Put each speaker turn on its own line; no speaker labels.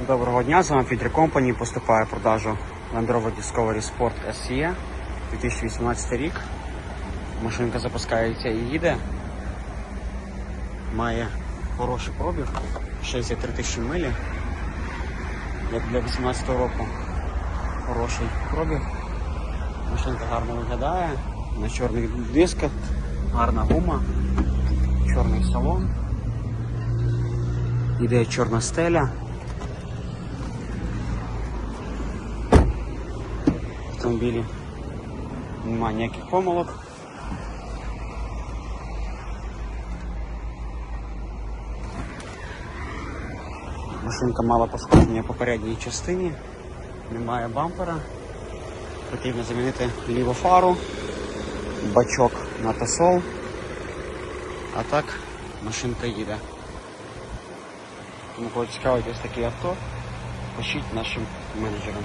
Доброго дня, з вами Фідер Компані. Поступає в продажу Land Rover Discovery Sport SE 2018 рік. Машинка запускається і їде. Має хороший пробіг, 63 тисячі милі. Як для 18 року хороший пробіг. Машинка гарно виглядає, на чорних дисках, гарна гума, чорний салон. Іде чорна стеля. Автомобілі немає ніяких помилок. Машинка мала пошкодження по передній частині, немає бампера. Потрібно замінити ліву фару, бачок на тосол. А так машинка їде. Тому кого цікавить ось таке авто, пишіть нашим менеджерам.